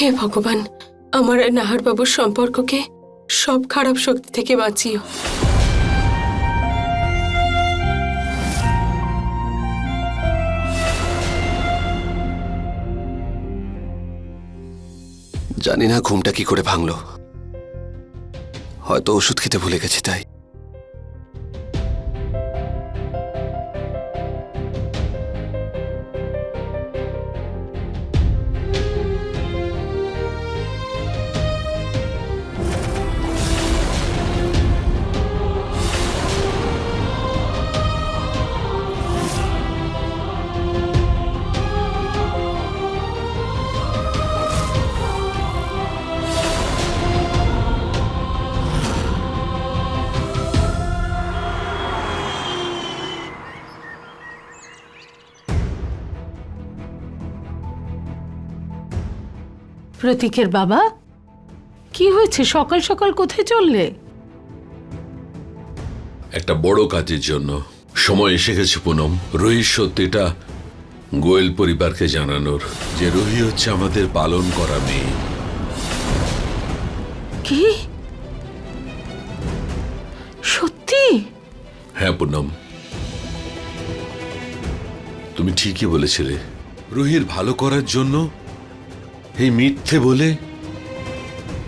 হে ভগবান, আমার আর নাহার বাবুর সম্পর্ককে সব খারাপ শক্তি থেকে বাঁচিও। জানি না ঘুমটা কি করে ভাঙলো। হয়তো ওষুধ খেতে ভুলে গেছি তাই। প্রতীকের বাবা? কি হয়েছে? সকাল সকাল কোথায় চললে? একটা বড় কাজের জন্য। সময় এসে গেছে পুনম। রোহির সত্যিটা গোয়েল পরিবারকে জানানোর যে রোহি হচ্ছে আমাদের পালন করা মেয়ে। কি? সত্যি? হ্যাঁ পুনম। তুমি ঠিকই বলেছিলে। রোহির ভালো করার জন্য এই মিথ্যে বলে,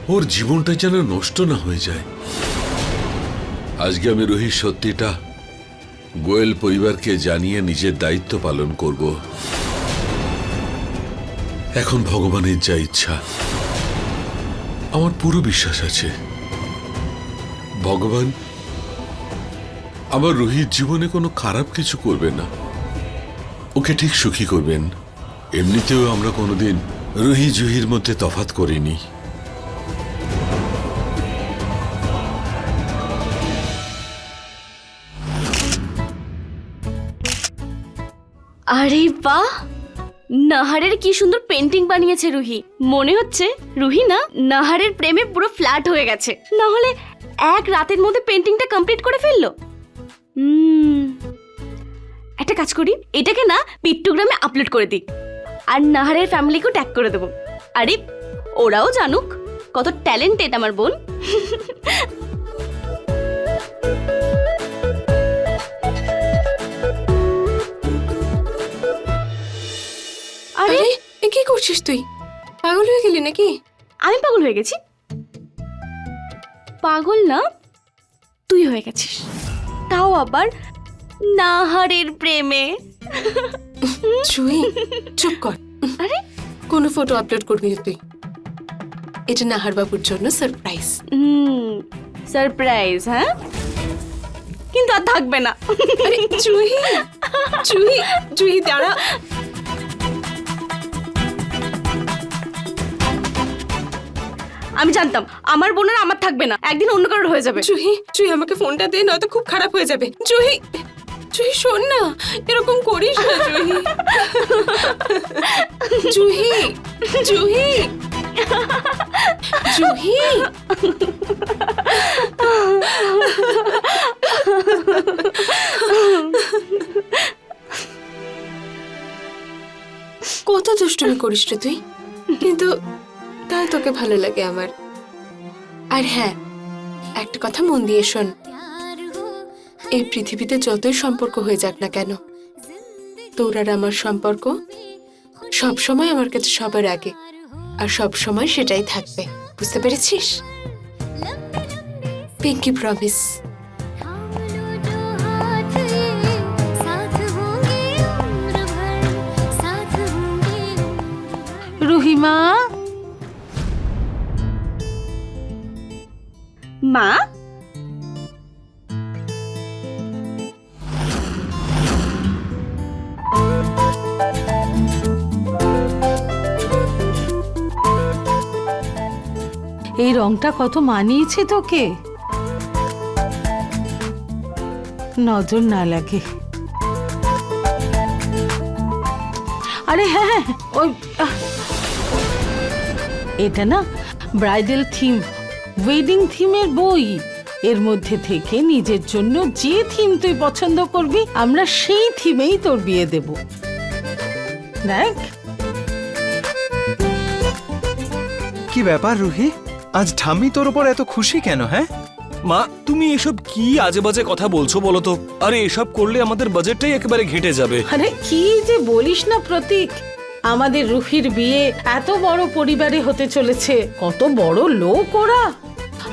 ওর জীবনটা যেন নষ্ট না হয়ে যায়। আজকে আমি রোহির সত্যিটা গোয়েল পরিবারকে জানিয়ে নিজের দায়িত্ব পালন করব। এখন ভগবানের যা ইচ্ছা, আমার পুরো বিশ্বাস আছে। ভগবান আমার রোহিত জীবনে কোনো খারাপ কিছু করবে না। ওকে ঠিক সুখী করবেন। এমনিতেও আমরা কোনোদিন রুহি জুহির মধ্যে তফাত করিনি। আরে বাহ! নাহারের কি সুন্দর পেন্টিং বানিয়েছে রুহি। মনে হচ্ছে রুহি না, নাহারের প্রেমে পুরো ফ্ল্যাট হয়ে গেছে। না হলে এক রাতের মধ্যে পেন্টিংটা কমপ্লিট করে ফেলল? একটা কাজ করি, এটাকে না পিট্টুগ্রামে আপলোড করে দিই। আর নাহারের ফ্যামিলিকেও ট্যাগ করে দেবো। আরে ওরাও জানুক কত ট্যালেন্টেড আমার বোন। আরে এ কি করছিস তুই? পাগল হয়ে গেলি নাকি? আমি পাগল হয়ে গেছি। পাগল না তুই হয়ে গেছিস। তাও আবার নাহারের প্রেমে। জুই চুপ কর। আরে। কোনো ফটো আপলোড করবি না তুই। এটা নাহার বাবুর জন্য সারপ্রাইজ সারপ্রাইজ হ্যাঁ? কিন্তু আর থাকবে না। আরে জুহি জুহি জুহি দাঁড়া। আমি জানতাম আমার বোনের আমার থাকবে না। একদিন অন্য কারোর হয়ে যাবে। জুহি জুহি আমাকে ফোনটা দে নয়তো খুব খারাপ হয়ে যাবে। জুহি জুহি শোন না, এরকম করিস না, জুহি। জুহি জুহি জুহি। কত দুষ্টুমি করিস রে তুই? কিন্তু তাই তোকে ভালো লাগে আমার। আর হ্যাঁ একটা কথা মন দিয়ে শোন। এই পৃথিবীতে যতই সম্পর্ক হয়ে যাক না কেন, তোর আর আমার সম্পর্ক সব সময় আমার কাছে সবার আগে, আর সব সময় সেটাই থাকবে। বুঝতে পেরেছিস? পিঙ্কি প্রমিস রুহিমা? মা? এই রংটা কত মানিয়েছে তোকে? নজর না লাগে। আরে হ্যাঁ হ্যাঁ, ওই এটা না ব্রাইডাল থিম ওয়েডিং থিমের বই। এর মধ্যে থেকে নিজের জন্য যে থিম তুই পছন্দ করবি আমরা সেই থিমেই তোর বিয়ে দেব। দেখ। কি ব্যাপার রুহি? আজ ঠাম্মি তোর উপর এত খুশি কেন হ্যাঁ? মা তুমি এসব কি আজে বাজে কথা বলছো বলো তো? আরে এসব করলে আমাদের বাজেটটাই একেবারে ঘেটে যাবে। আরে কি যে বলিস না প্রতীক? আমাদের রুহির বিয়ে এত বড় পরিবারে হতে চলেছে। কত বড় লোক ওরা।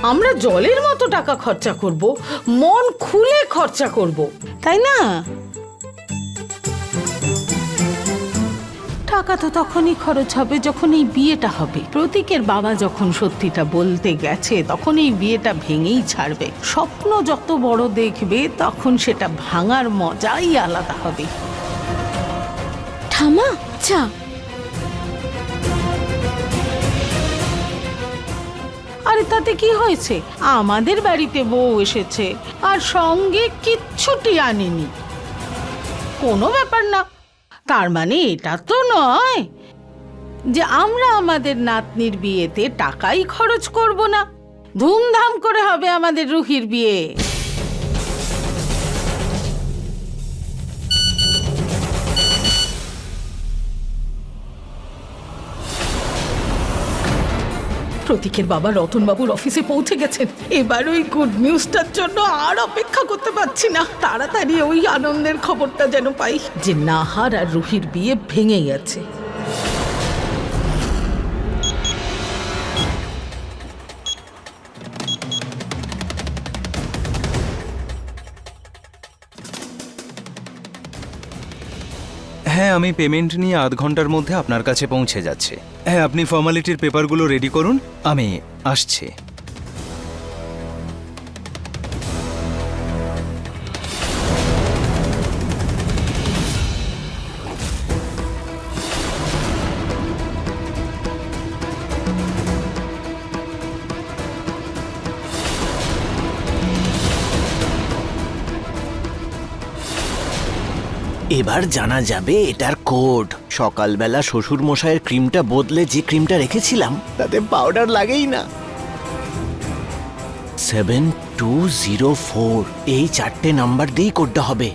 আমরা জলের মতো টাকা খরচা করব মন খুলে খরচা করব। তাই না? টাকা তো তখনই খরচ হবে যখন এই বিয়েটা হবে। প্রতীকের বাবা যখন সত্যিটা বলতে গেছে তখন এই বিয়েটা ভেঙেই ছাড়বে। স্বপ্ন যত বড় দেখবে তখন সেটা ভাঙার মজাই আলাদা হবে। ঠামা চা আরে তাতে কি হয়েছে? আমাদের বাড়িতে বউ এসেছে আর সঙ্গে কিচ্ছুটি আনেনি। কোনো ব্যাপার না। তার মানে এটা তো নয় যে আমরা আমাদের নাতনির বিয়েতে টাকাই খরচ করব না। ধুমধাম করে হবে আমাদের রুহির বিয়ে। প্রতীকের বাবা রতনবাবুর অফিসে পৌঁছে গেছেন। এবার ওই গুড নিউজটার জন্য আর অপেক্ষা করতে পারছি না। তাড়াতাড়ি ওই আনন্দের খবরটা যেন পাই যে নাহার আর রুহির বিয়ে ভেঙে গেছে। আমি পেমেন্ট নিয়ে আধ ঘণ্টার মধ্যে আপনার কাছে পৌঁছে যাচ্ছে। হ্যাঁ আপনি ফর্মালিটির পেপারগুলো রেডি করুন। আমি আসছি। এবার জানা যাবে এটার কোড সকালবেলা শ্বশুর মশাইয়ের ক্রিমটা বদলে যে ক্রিমটা রেখেছিলাম, তাতে পাউডার লাগেই না। সেভেন টু জিরো ফোর এই চারটে নাম্বার দিয়েই কোডটা হবে।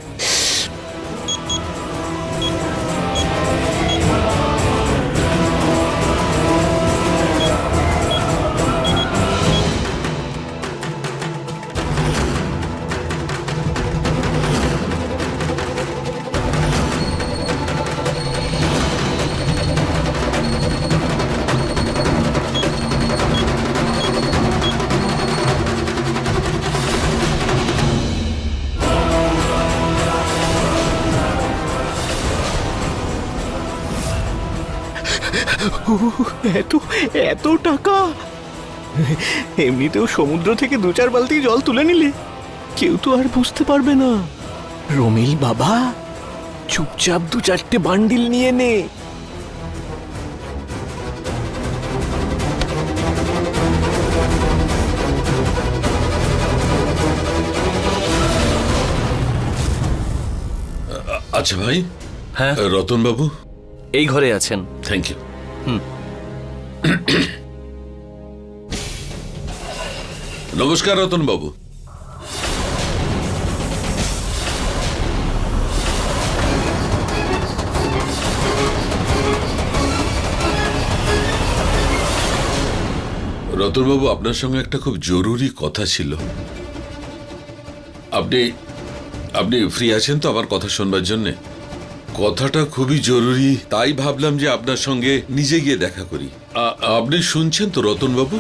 এত এত টাকা? এমনিতেও সমুদ্র থেকে দু চার বালতি জল তুলে নিলে কেউ তো আর বুঝতে পারবে না। রমিল বাবা চুপচাপ দু চারটে বান্ডিল নিয়ে নে। আচ্ছা ভাই। হ্যাঁ? রতন বাবু এই ঘরে আছেন। Thank you. হুম। নমস্কার রতন বাবু। রতনবাবু আপনার সঙ্গে একটা খুব জরুরি কথা ছিল। আপনি আপনি ফ্রি আছেন তো আমার কথা শুনবার জন্যে? কথাটা খুবই জরুরি তাই ভাবলাম যে আপনার সঙ্গে নিজে গিয়ে দেখা করি। আপনি শুনছেন তো রতনবাবু?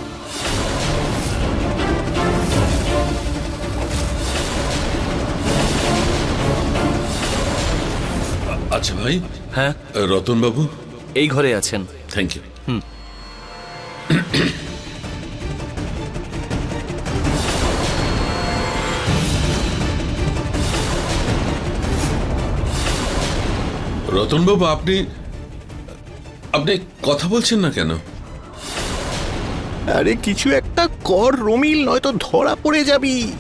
আচ্ছা ভাই। হ্যাঁ। রতনবাবু? এই ঘরে আছেন। থ্যাংক ইউ হুম। রতনবাবু, আপনি আপনি কথা বলছেন না কেন? আরে, কিছু একটা কর রমিল, নয়তো ধরা পড়ে যাবি।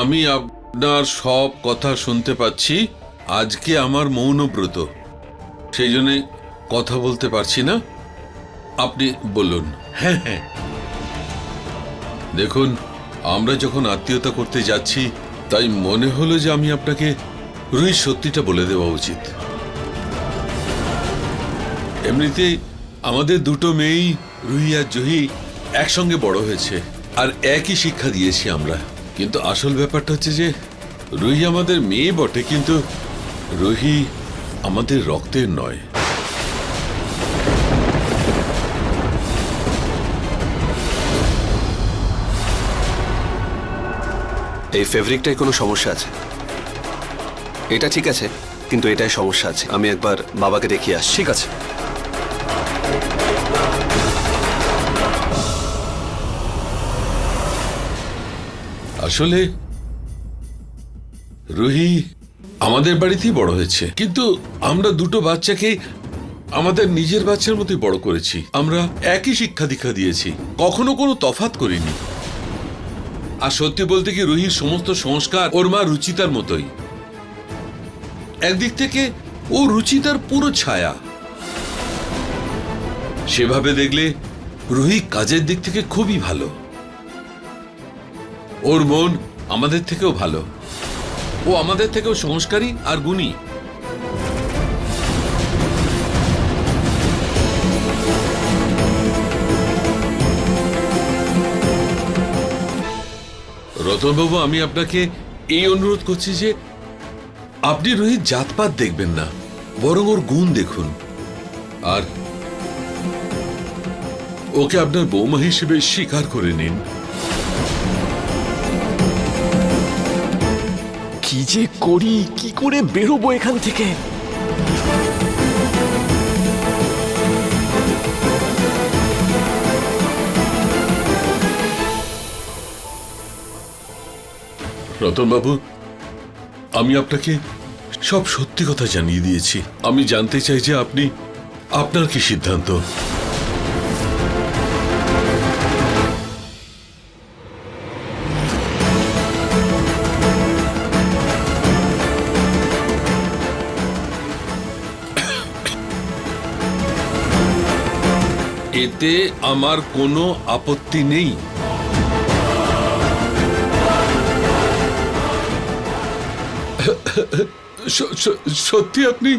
আমি আপনার সব কথা শুনতে পাচ্ছি। আজকে আমার মৌনব্রত। সেই জন্যে কথা বলতে পারছি না। আপনি বলুন। হ্যাঁ হ্যাঁ। দেখুন আমরা যখন আত্মীয়তা করতে যাচ্ছি তাই মনে হলো যে আমি আপনাকে রুই সত্যিটা বলে দেওয়া উচিত। এমনিতেই আমাদের দুটো মেয়েই রুহি আর জহি একসঙ্গে বড় হয়েছে আর একই শিক্ষা দিয়েছি আমরা। কিন্তু আসল ব্যাপারটা হচ্ছে যে রুহি আমাদের মেয়ে বটে কিন্তু রুহি আমাদের রক্তের নয়। এই ফেব্রিকটাই কোনো সমস্যা আছে। এটা ঠিক আছে কিন্তু এটাই সমস্যা আছে। আমি একবার বাবাকে দেখিয়ে আসছি। ঠিক আছে। আসলে রুহি আমাদের বাড়িতেই বড় হয়েছে। কিন্তু আমরা দুটো বাচ্চাকে আমাদের নিজের বাচ্চার মতোই বড় করেছি। আমরা একই শিক্ষা দীক্ষা দিয়েছি। কখনো কোনো তফাত করিনি। আর সত্যি বলতে কি রুহির সমস্ত সংস্কার ওর মা রুচিতার মতোই। একদিক থেকে ও রুচিতার পুরো ছায়া। সেভাবে দেখলে রুহি কাজের দিক থেকে খুবই ভালো। ওর মন আমাদের থেকেও ভালো। ও আমাদের থেকেও সংস্কারী আর গুণী। রতনবাবু, আমি আপনাকে এই অনুরোধ করছি যে আপনি রোহিত জাতপাত দেখবেন না, বরং ওর গুণ দেখুন। আর ওকে আপনার বৌমা হিসেবে স্বীকার করে নিন। যে করি, কি করে বেরোবো এখান থেকে? রতনবাবু, আমি আপনাকে সব সত্যি কথা জানিয়ে দিয়েছি। আমি জানতে চাই যে আপনি আপনার কি সিদ্ধান্ত? এতে আমার কোনো আপত্তি নেই। সত্যি আপনি,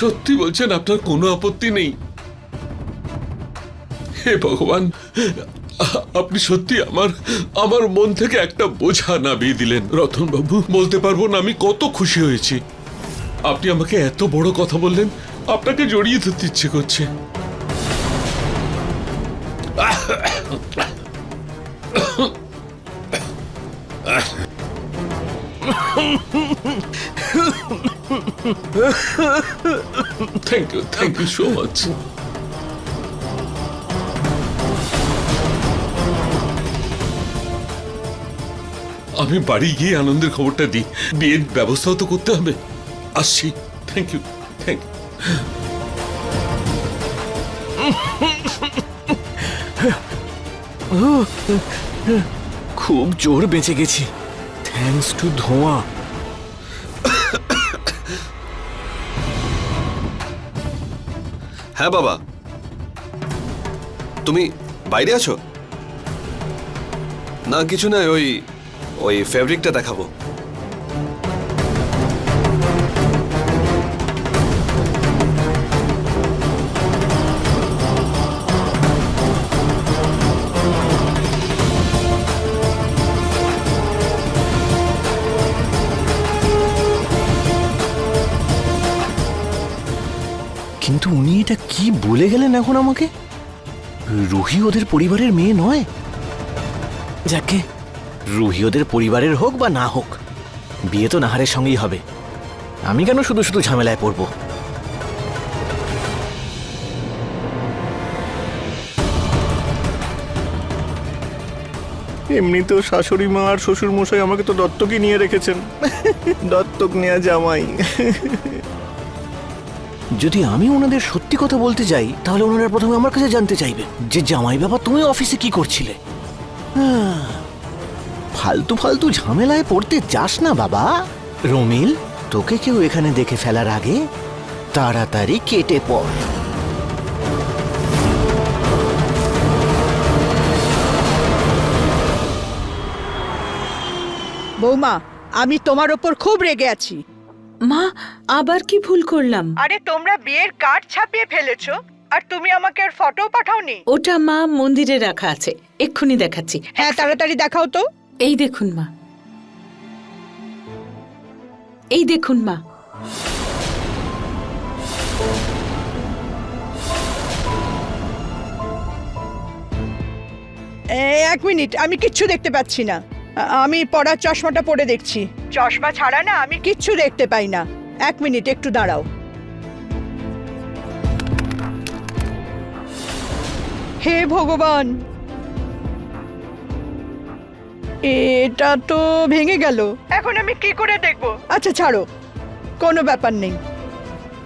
সত্যি বলছেন আপনার কোনো আপত্তি নেই। হে ভগবান, আপনি সত্যি আমার আমার মন থেকে একটা বোঝা নামিয়ে দিলেন। রতন বাবু বলতে পারব না আমি কত খুশি হয়েছি। আপনি আমাকে এত বড় কথা বললেন, আপনাকে জড়িয়ে ধরতে ইচ্ছে করছে। Thank you thank you so much আমি বাড়ি গিয়ে আনন্দের খবরটা দিই। বিয়ের ব্যবস্থাও তো করতে হবে। আসছি। থ্যাংক ইউ থ্যাংক ইউ খুব জোর বেঁচে গেছি। থ্যাংকস টু ধোঁয়া। হ্যাঁ বাবা। তুমি বাইরে আছো? না, কিছু না ওই ওই ফেব্রিকটা দেখাবো। কিন্তু উনি এটা কি বলে গেলেন এখন আমাকে? রুহি ওদের পরিবারের মেয়ে নয়? যাকে রুহি ওদের পরিবারের হোক বা না হোক বিয়ে তো নাহারের সঙ্গেই হবে। আমি কেন শুধু শুধু ঝামেলায় পড়ব? এমনিতেও শাশুড়ি মা আর শ্বশুর মশাই আমাকে তো দত্তকই নিয়ে রেখেছেন। দত্তক নেওয়া জামাই। যদি আমি ওনাদের সত্যি কথা বলতে যাই, তাহলে ওনারা প্রথমে আমার কাছে জানতে চাইবে যে জামাই বাবা তুমি অফিসে কি করছিলে? ফালতু ফালতু ঝামেলায় পড়তে চাস না বাবা। রমিল, তোকে কেউ এখানে দেখে ফেলার আগে তাড়াতাড়ি কেটে পড়। বৌমা, আমি তোমার ওপর খুব রেগে আছি। মা আবার কি ভুল করলাম? আরে তোমরা বিয়ের কার্ড ছাপিয়ে ফেলেছো আর তুমি আমাকে আর ফটো পাঠাওনি। ওটা মা মন্দিরে রাখা আছে এক্ষুনি দেখাচ্ছি। হ্যাঁ তাড়াতাড়ি দেখাও তো। এই দেখুন মা। এই দেখুন মা। এক মিনিট আমি কিচ্ছু দেখতে পাচ্ছি না। আমি পড়ার চশমাটা পরে দেখছি। চশমা ছাড়া না আমি কিচ্ছু দেখতে পাই না। এক মিনিট একটু দাঁড়াও। হে ভগবান! এটা তো ভেঙে গেল। এখন আমি কি করে দেখব? আচ্ছা ছাড়ো। কোনো ব্যাপার নেই।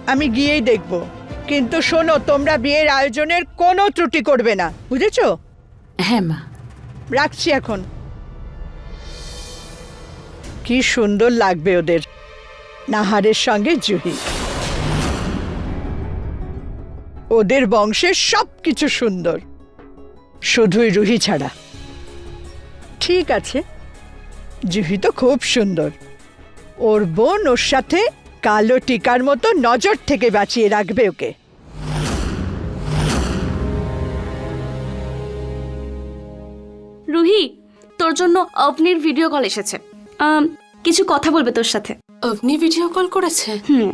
আমি গিয়েই দেখব। কিন্তু শোনো তোমরা বিয়ের আয়োজনের কোনো ত্রুটি করবে না। বুঝেছ? হ্যাঁ মা। রাখছি এখন। কি সুন্দর লাগবে ওদের। নাহারের সঙ্গে জুহি। ওদের বংশের সব কিছু সুন্দর। শুধুই রুহি ছাড়া। ঠিক আছে। জুহি তো খুব সুন্দর। ওর বোন ওর সাথে কালো টিকার মতো নজর থেকে বাঁচিয়ে রাখবে ওকে। রুহি, তোর জন্য অপনির ভিডিও কল এসেছে। আম, কিছু কথা বলবে তোর সাথে। আপনি ভিডিও কল করেছে? হুম।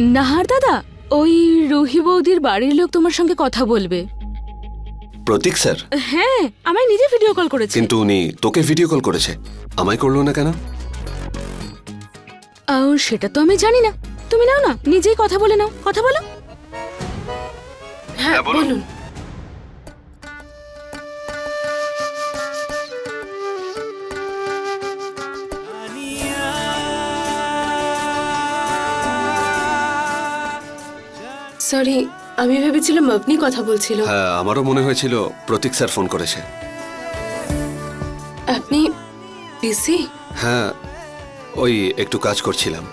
নাহার দাদা ওই রুহি বৌদির বাড়ির লোক তোমার সঙ্গে কথা বলবে। প্রতীক স্যার? হ্যাঁ আমায় নিজে ভিডিও কল করেছে। কিন্তু উনি তোকে ভিডিও কল করেছে। আমায় করল না কেন? আহ, সেটা তো আমি জানি না। তুমি নাও না নিজেই কথা বলে নাও। কথা বলো। হ্যাঁ বলুন। সরি আমি ভেবেছিলাম আপনি কথা বলছিল। হ্যাঁ আমারও মনে হয়েছিল প্রতীক স্যার ফোন করেছে। আপনি বিসি হ্যাঁ ওই একটু কাজ করছিলাম।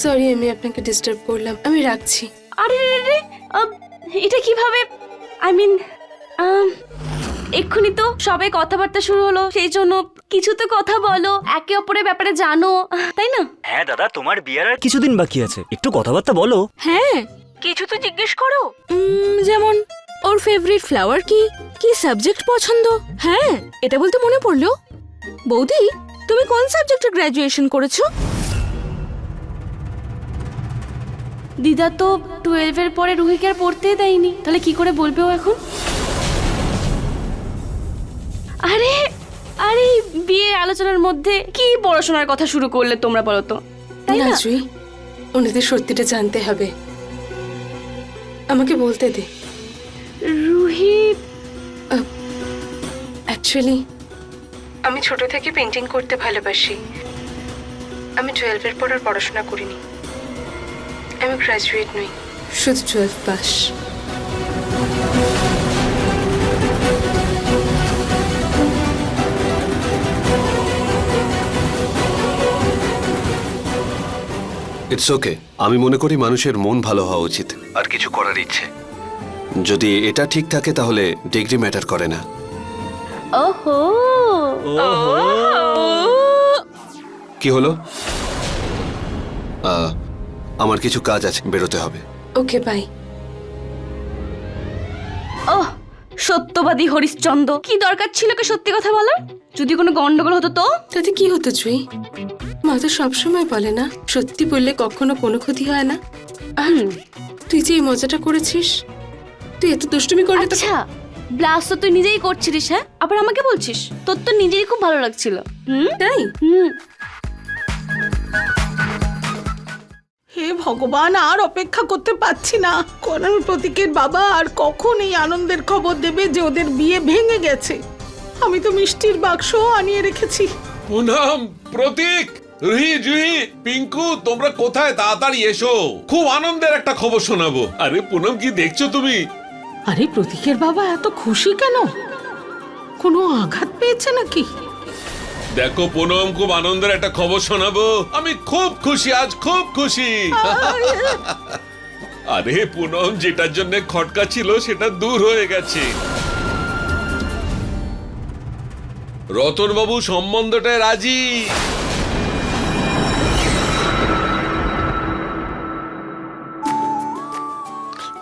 সরি আমি আপনাকে ডিস্টার্ব করলাম। আমি রাখছি। আরে রে রে, এটা কীভাবে? আই মিন এক্ষুনি তো সবে কথাবার্তা শুরু হলো সেই জন্য কিছু তো কথা বলো। একে অপরের ব্যাপারে জানো তাই না? হ্যাঁ দাদা তোমার বিয়ার আর কিছুদিন বাকি আছে। একটু কথাবার্তা বলো। হ্যাঁ কিছু তো জিজ্ঞেস করো। যেমন ওর ফেভারিট ফ্লাওয়ার কি? কি সাবজেক্ট পছন্দ? হ্যাঁ এটা বলতে মনে পড়ল। বৌদি তুমি কোন সাবজেক্টে গ্র্যাজুয়েশন করেছ? দিদা তো টুয়েলভের পরে রুহিকে আর পড়তেই দেয়নি। তাহলে কি করে বলবে ও এখন? আরে আরে বিয়ে আলোচনার মধ্যে কি পড়াশোনার কথা শুরু করলে তোমরা বলো তো? তাই না? ওনাদের সত্যিটা জানতে হবে। আমাকে বলতে দে। রুহি। অ্যাকচুয়ালি আমি ছোট থেকে পেন্টিং করতে ভালোবাসি। আমি টুয়েলভের পর আর পড়াশোনা করিনি। আমি গ্র্যাজুয়েট নই। শুধু টুয়েলভ পাস। ইটস ওকে আমি মনে করি মানুষের মন ভালো হওয়া উচিত। আর কিছু করার ইচ্ছে। যদি এটা ঠিক থাকে তাহলে ডিগ্রি ম্যাটার করে না। ওহো! কি হলো? আহ, আমার কিছু কাজ আছে বেরোতে হবে। Okay bye. সত্যবাদী হরিশ্চন্দ্র কি দরকার ছিল কি সত্যি কথা বলার? যদি কোনো গন্ডগোল হতো তো? তাতে কি হতো জুই মা তো সবসময় বলে না সত্যি বললে কখনো কোনো ক্ষতি হয় না। আর তুই যে এই মজাটা করেছিস তুই এত দুষ্টুমি করলে তো আচ্ছা ব্লাস তো তুই নিজেই করছিলিস হ্যাঁ? আবার আমাকে বলছিস? তোর তো নিজেই খুব ভালো লাগছিল। হুম? তাই? হুম। হে ভগবান আর অপেক্ষা করতে পারছি না। কোন প্রতীকের বাবা আর কখন এই আনন্দের খবর দেবে যে ওদের বিয়ে ভেঙে গেছে? আমি তো মিষ্টির বাক্স আনিয়ে রেখেছি। পুনম প্রতীক রুহি জুহি পিঙ্কু তোমরা কোথায়? তাড়াতাড়ি এসো। খুব আনন্দের একটা খবর শোনাবো। আরে পুনম কি দেখছ তুমি? আরে প্রতীকের বাবা এত খুশি কেন? কোনো আঘাত পেয়েছে নাকি? দেখো পুনম খুব আনন্দের একটা খবর শোনাবো। আমি খুব খুশি আজ খুব খুশি। আরে পুনম যেটার জন্য খটকা ছিল সেটা দূর হয়ে গেছে। রতনবাবু সম্বন্ধটায় রাজি?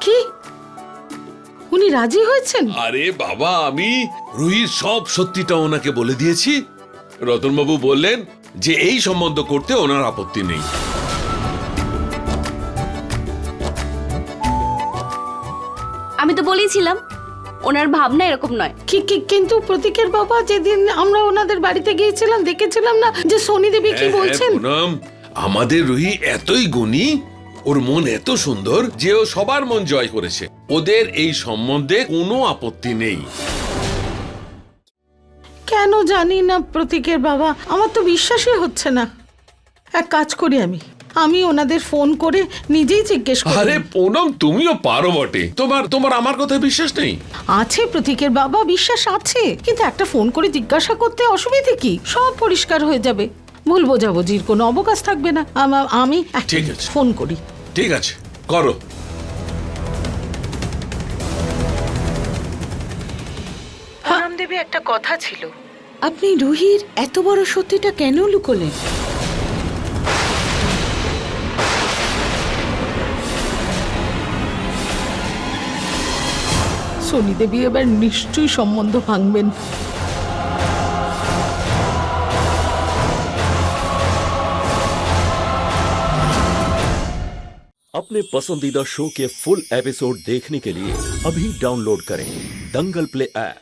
কি? উনি রাজি হয়েছেন? আরে বাবা আমি রুহির সব সত্যিটা ওনাকে বলে দিয়েছি। রতনবাবু বললেন যে এই সম্বন্ধ করতে ওনার আপত্তি নেই। আমি তো বলেইছিলাম ওনার ভাবনা এরকম নয়। কি কি- কিন্তু প্রতীকের বাবা যেদিন আমরা ওনাদের বাড়িতে গিয়েছিলাম দেখেছিলাম না যে সোনি দেবী কি হ্যাঁ, হ্যাঁ, বলছেন? পুনম আমাদের রুহি এতই গুণী ওর মন এত সুন্দর যে ও সবার মন জয় করেছে। ওদের এই সম্বন্ধে কোনো আপত্তি নেই। কেন জানি না প্রতীকের বাবা আমার তো বিশ্বাসই হচ্ছে না। এক কাজ করি আমি আমি ওনাদের ফোন করে নিজেই জিজ্ঞেস আরে করি পুনম তুমিও পারো বটে। তোমার তোমার আমার কথায় বিশ্বাস নেই? আছে প্রতীকের বাবা বিশ্বাস আছে কিন্তু একটা ফোন করে জিজ্ঞাসা করতে অসুবিধে কি? সব পরিষ্কার হয়ে যাবে। ভুল বোঝাবুঝির কোনো অবকাশ থাকবে না। আমা- আমি ঠিক আছে। ফোন করি। ঠিক আছে করো। কথা ছিল আপনি রুহির এত বড় সত্যিটা কেন লুকোলেন সোনি দেবী এবার নিশ্চয়ই সম্বন্ধ ভাঙবেন अपने पसंदीदा शो के फुल एपिसोड देखने के लिए अभी डाउनलोड करें दंगल प्ले ऐप